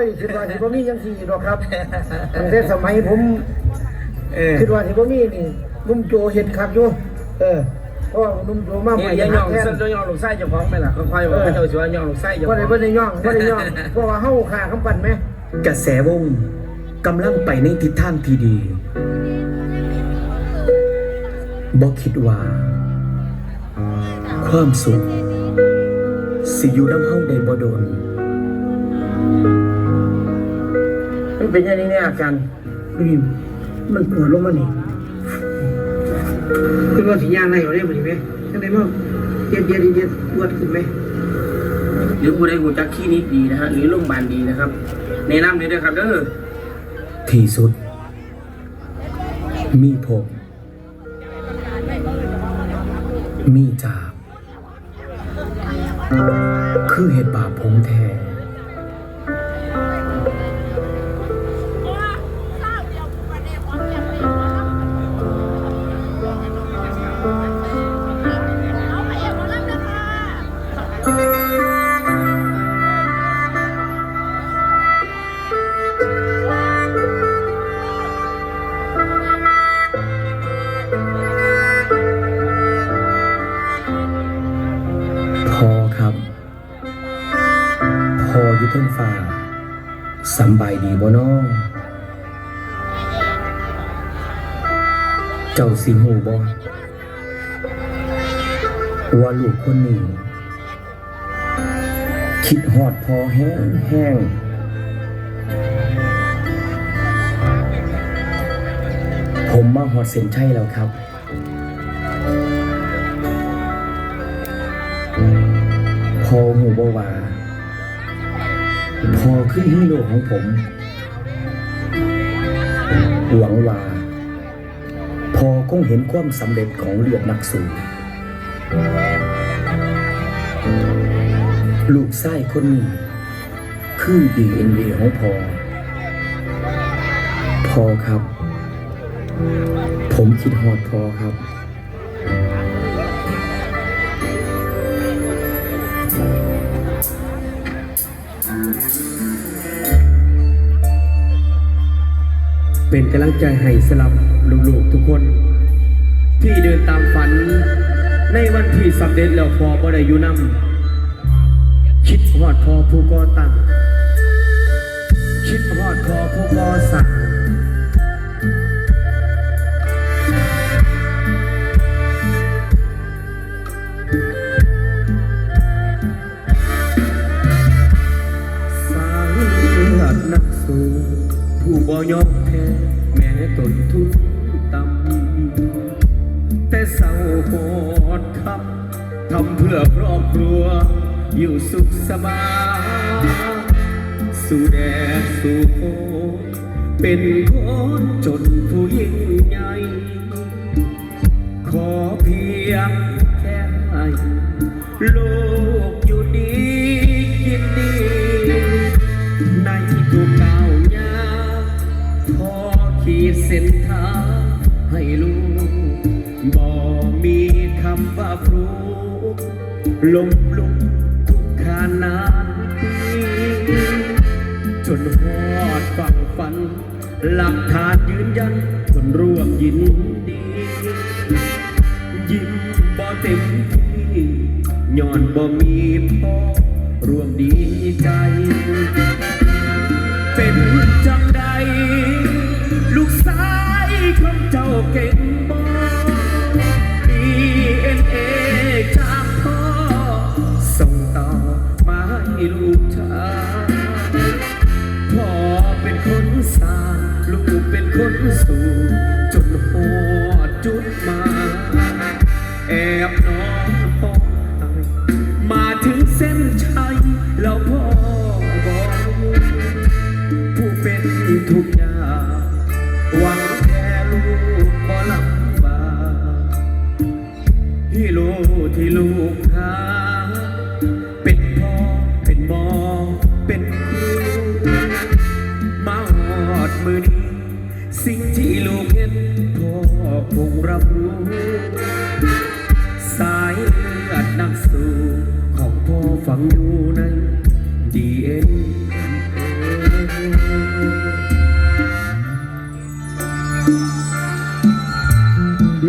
ยคิดว่าสิบ่มีจังซี่ดอกครับตั้งแต่สมัยผมเออคิดว่าสิบ่มีนี่นุ่มโจเฮ็ดคักอยู่เออเพราะว่านุ่มโจมาเนี่ใหม่ยอย่าย่องแทนเส้นย่องลูกไส้เจ้าของไหมล่ะค่อยๆบอกให้เจ้าสิว่าย่องลูกไส้เจ้าขบ่องได้บ่ได้ย่องบ่ได้ย่องเพราะว่าเฮาขาคำปั่นไหมกระแสวงกำลังไปในทิศทางที่ดีบอกคิดว่า ความสุขสิอยู่น้ำเฮาได้บ่โดน มันเป็นอย่างนี้เนี่ยอาการนี่มันปวดลงมานี่คือว่าสิย่างได้เอาได้บ่ดีไหมจังได๋มาเย็ดเย็ดเย็ดปวดขึ้นไหมหรือผู้ใดหูจักคลินิกดีนะฮะหรือโรงพยาบาลดีนะครับแนะนำเลยด้วยครับเด้อที่สุด มีผมมีจากคือเหตุบาปผมแท้ สบายดีบ่น้องเจ้าสิหูบ่ว่าลูกคนนี้ คิดฮอดพอแห้งแห้งผมมาฮอดเส้นชัยแล้วครับ พอหูบ่ว่า พอขึ้นฮีโร่ของผม หวังว่า พอคงเห็นความสำเร็จของเลือดนักสู้ลูกไส้คนนี้คือดีเอ็นเอของพอ พอครับ ผมคิดฮอดพอครับ เป็นกำลังใจให้สลับลูกๆทุกคน ที่เดินตามฝัน ในวันที่สำเร็จแล้วพอบ่ได้อยู่นำคิดฮอดพอผู้ก่อตั้งคิดฮอดพอผู้ก่อสั่งสาเลือดนักสู้ผู้บ่ยอม ต้นทุนต่ำแต่เศร้าโหดครับทำเพื่อครอบครัว อยู่สุขสบายสู่แดดสู่ฝนเป็นคนจนผู้ยิ่งใหญ่ขอเพียงแค่ให้ลูก ส้นทางให้ลูกบ่มีคำว่าครูลมลุกทุกขานานปีจนหอดฝั่งฝัน หลักฐานยืนยันคนร่วมยินดี ยิ้มบ่เต็มที่ย้อนบ่มีพ่อร่วมดีใจ เป็นจัง ขอเก่งบ่ดีเอ็นเอจากพ่อ ส่งต่อมาให้ลูกชายพ่อเป็นคนสร้างลูกเป็นคนสู่จนหอดจุดมา แอบนอนห้องไห้มาถึงเส้นชัยแล้วพ่อบอกผู้เป็นทุกอย่าง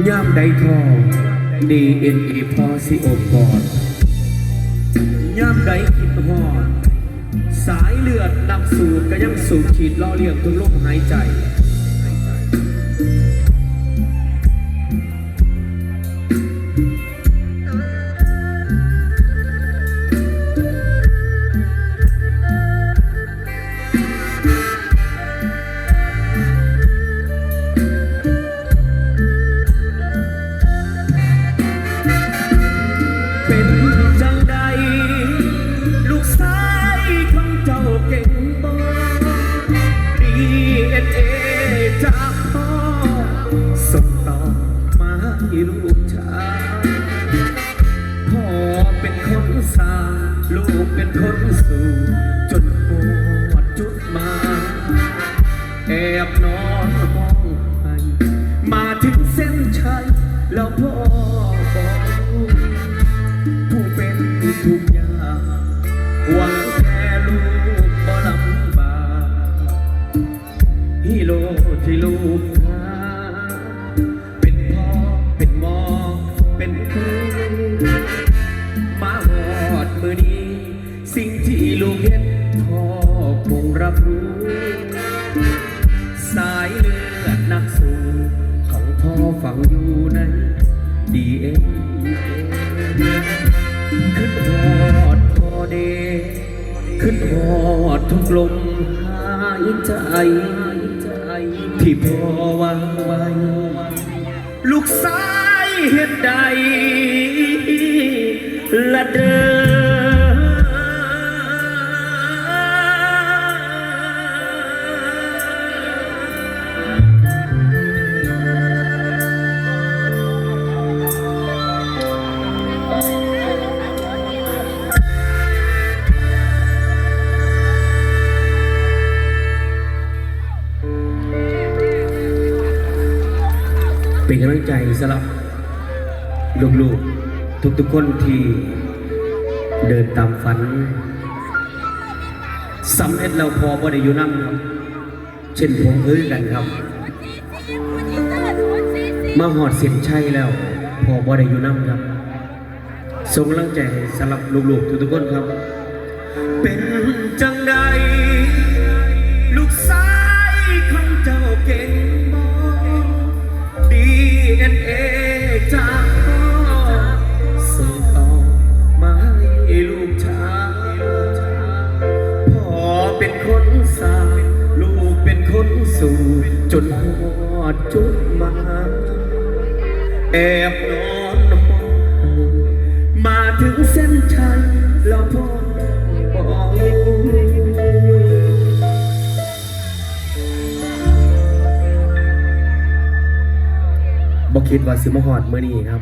ยามใดทอง DNA พอสิอบกอดยามใดคิดหอด สายเลือดนำสูตรก็ยังสูบขีดล่อเลี้ยงทุกลมหายใจ แอบนอนมองไปมาถึงเส้นชัยแล้วพ่อบอกผู้เป็นทุกอย่างหวังแค่ลูกบ่ลำบากฮีโร่ที่ลูกหาเป็นพ่อเป็นหมอเป็นครูมาหอดมือนี้ สิ่งที่ลูกเห็นพ่อคงรับรู้ พ่อฝังอยู่ในดีเอ็นขึ้นหอดพอเด ขึ้นหอดทุกลมหายใจ ที่พ่อวางไว้ลูกสายเห็นใดละเด้อ กำลังใจสำหรับลูกๆทุกๆคนที่เดินตามฝันสำเร็จแล้วพอบ่ได้อยู่นั่ครับ เช่นผมเฮ้ยกันครับ มาหอดเสียนชัยแล้ว พอบ่ได้อยู่นั่งครับส่งกำลังใจสำหรับลูกๆทุกๆคนครับ เป็นจังใด ลูกสายของเจ้าเก่ง บ่ดีเอ็นเอจากพ่อส่งต่อมาให้ลูกชายพ่อเป็นคนสร้างลูกเป็นคนสู่จนหอดจุดมาแอบนอน คิดว่าสิมหอดเมื่อนี้ครับ